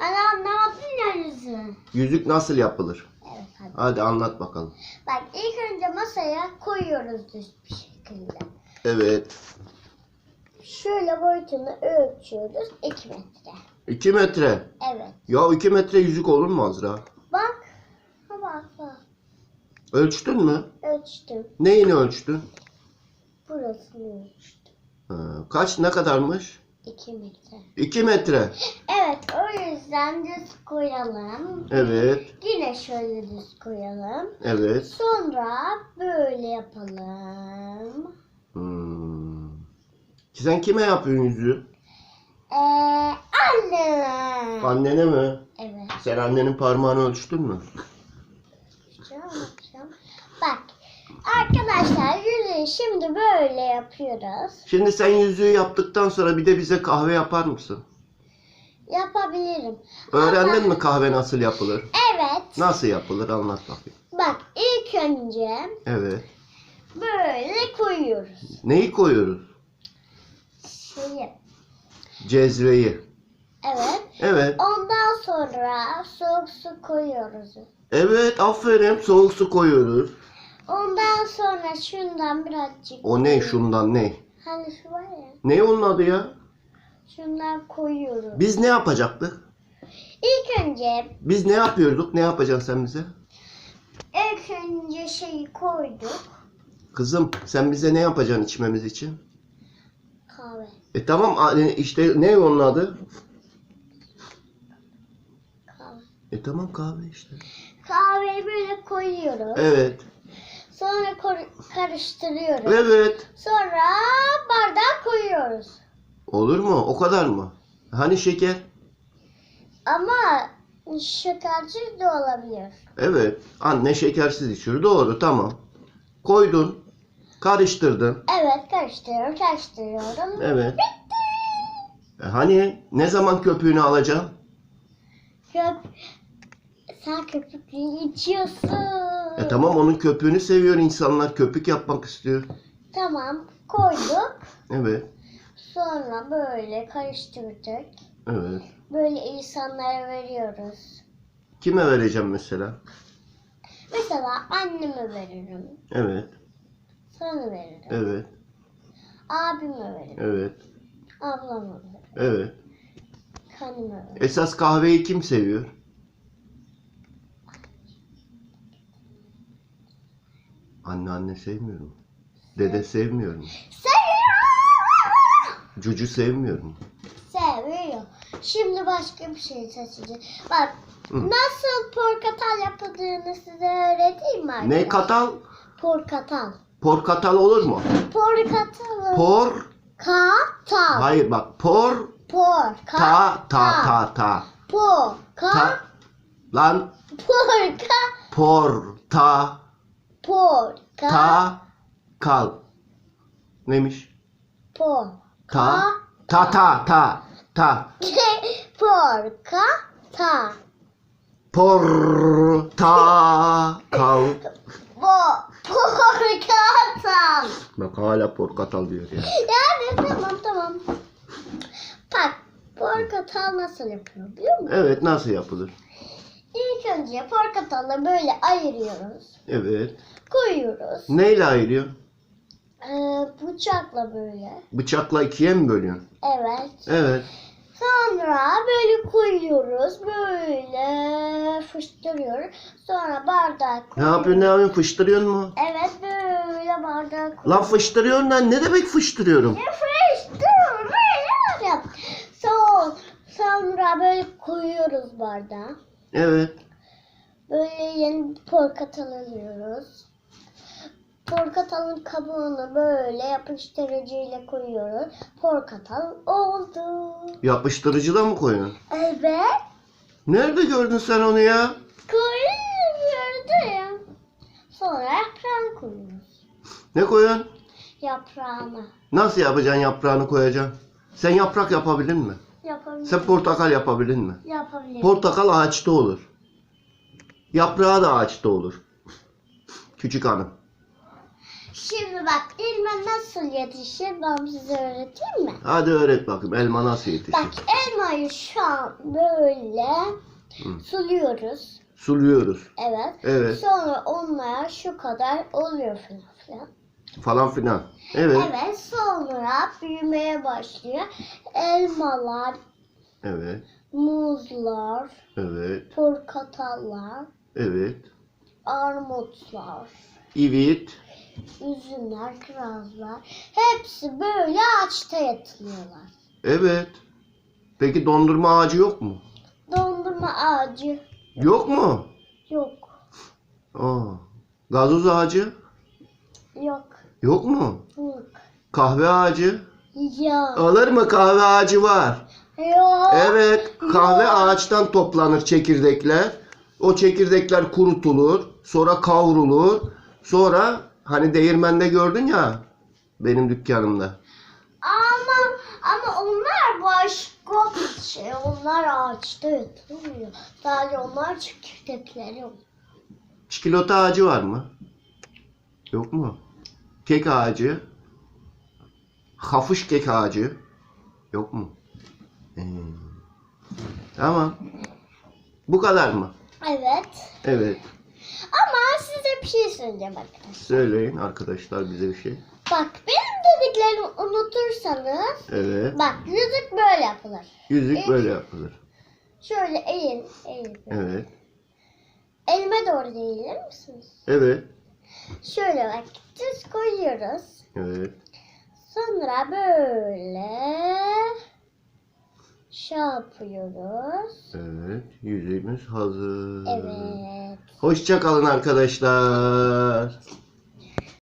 Hani anlamadın ya yüzü. Yüzük nasıl yapılır? Evet hadi. Hadi anlat bakalım. Bak ilk önce masaya koyuyoruz düz bir şekilde. Evet. Şöyle boyutunu ölçüyoruz 2 metre. 2 metre. Evet. Ya 2 metre yüzük olur mu Azra? Bak. Ha bak bak. Ölçtün mü? Ölçtüm. Neyini ölçtün? Burasını ölçtüm. Ha, kaç ne kadarmış? 2 metre. 2 metre. Evet o yüzden düz koyalım. Evet. Yine şöyle düz koyalım. Evet. Sonra böyle yapalım. Hmm. Sen kime yapıyorsun yüzüğü? Ee, anne. Annene mi? Evet. Sen annenin parmağını ölçtün mü? Yapacağım, yapacağım. Bak arkadaşlar yüzüğü şimdi böyle yapıyoruz. Şimdi sen yüzüğü yaptıktan sonra bir de bize kahve yapar mısın? Yapabilirim. Öğrendin mi kahve nasıl yapılır? Evet. Nasıl yapılır anlat bakayım. Bak ilk önce Evet. böyle koyuyoruz. Neyi koyuyoruz? Şeyi. Cezveyi. Evet. Evet. Ondan sonra soğuk su koyuyoruz. Evet aferin soğuk su koyuyoruz. Ondan sonra şundan birazcık. O ne şundan ne? Hani şu var ya. Ne onun adı ya? Şundan koyuyoruz. Biz ne yapacaktık? İlk önce Biz ne yapıyorduk? Ne yapacaksın sen bize? ilk önce şeyi koyduk. Kızım sen bize ne yapacaksın içmemiz için? Kahve. E tamam a- e, işte ne onun adı? Kahve. E tamam kahve işte. Kahveyi böyle koyuyoruz. Evet. Sonra karıştırıyoruz. Evet. Sonra bardağa koyuyoruz. Olur mu? O kadar mı? Hani şeker? Ama şekersiz de olabilir. Evet. Anne şekersiz içiyor. Doğru tamam. Koydun. Karıştırdın. Evet karıştırıyorum karıştırıyorum. Evet. E hani ne zaman köpüğünü alacağım? Köp sen köpüklü içiyorsun. E tamam onun köpüğünü seviyor insanlar. Köpük yapmak istiyor. Tamam koyduk. Evet. Sonra böyle karıştırdık. Evet. Böyle insanlara veriyoruz. Kime vereceğim mesela? Mesela anneme veririm. Evet. Sana veririm. Evet. Abime veririm. Evet. Ablama veririm. Evet. Kanıma veririm. Esas kahveyi kim seviyor? Anne anne sevmiyorum. Dede sevmiyorum. Seviyor. Cucu sevmiyorum. Seviyor. Şimdi başka bir şey seçeceğiz. Bak Hı. nasıl porkatal yapıldığını size öğreteyim mi arkadaşlar? Ne katal? Porkatal. Porkatal olur mu? Porkatal. Por. Katal. Hayır bak. Por. Por. Ta ta ta ta. Por. Ka. Ta. Lan. Porka. Por. Ta. Por. Ka. Ta. Kal. Neymiş? Por. Ta. Ta ta ta. Ta. Porka. Ta. Por. Ta. Kal. Porkatal. Bak hala porkatal diyor ya. Yani tamam tamam. Bak porkatal nasıl yapıyor biliyor musun? Evet nasıl yapılır? İlk önce porkatalı böyle ayırıyoruz. Evet. Koyuyoruz. Neyle ayırıyor? Ee, bıçakla böyle. Bıçakla ikiye mi bölüyorsun? Evet. Evet. Sonra böyle koyuyoruz. Böyle fıştırıyoruz. Sonra bardağa Ne koyuyoruz. yapıyorsun ne yapıyorsun? Fıştırıyorsun mu? Evet böyle bardağa koyuyoruz. Lan fıştırıyorsun lan. Ne demek fıştırıyorum? Ne fıştırıyorum. Sonra, sonra böyle koyuyoruz bardağa. Evet. Böyle yeni bir portakal alıyoruz. Portakalın kabuğunu böyle yapıştırıcıyla koyuyoruz. Portakal oldu. Yapıştırıcıda mı koyuyorsun? Evet. Nerede gördün sen onu ya? Koyuyordu ya. Sonra yaprağını koyuyoruz. Ne koyuyorsun? Yaprağını. Nasıl yapacaksın yaprağını koyacaksın? Sen yaprak yapabilir mi? Yapabilir. Sen portakal yapabilir mi? Yapabilir. Portakal ağaçta olur. Yaprağı da ağaçta olur. Küçük hanım. Şimdi bak elma nasıl yetişir ben size öğreteyim mi? Hadi öğret bakayım elma nasıl yetişir? Bak elmayı şu an böyle Hı. suluyoruz. Suluyoruz. Evet. Evet. Sonra onlara şu kadar oluyor falan filan. Falan filan. Evet. Evet sonra büyümeye başlıyor. Elmalar, Evet. muzlar, Evet. portakallar, Evet. armutlar, İvit. Üzümler, kirazlar hepsi böyle ağaçta yatılıyorlar. Evet. Peki dondurma ağacı yok mu? Dondurma ağacı Yok mu? yok. Aa. Gazoz ağacı Yok. yok mu? Yok. Kahve ağacı? Ya. Alır mı kahve ağacı var? Yok. Evet, kahve ağaçtan toplanır çekirdekler. O çekirdekler kurutulur, sonra kavrulur. Sonra hani değirmende gördün ya benim dükkanımda. Ama ama onlar başka bir şey. Onlar ağaçta yatılmıyor. Sadece onlar çekirdekleri. Çikolata ağacı var mı? Yok mu? Kek ağacı. Hafış kek ağacı. Yok mu? Ee, tamam. Bu kadar mı? Evet. Evet. Ama şey söyleyeceğim arkadaşlar. Söyleyin arkadaşlar bize bir şey. Bak benim dediklerimi unutursanız Evet. bak yüzük böyle yapılır. Yüzük böyle yapılır. Şöyle eğil, eğil. Evet. Elime doğru eğilir misiniz? Evet. Şöyle bak düz koyuyoruz. Evet. Sonra böyle şey yapıyoruz. Evet. Yüzüğümüz hazır. Evet. Hoşça kalın arkadaşlar.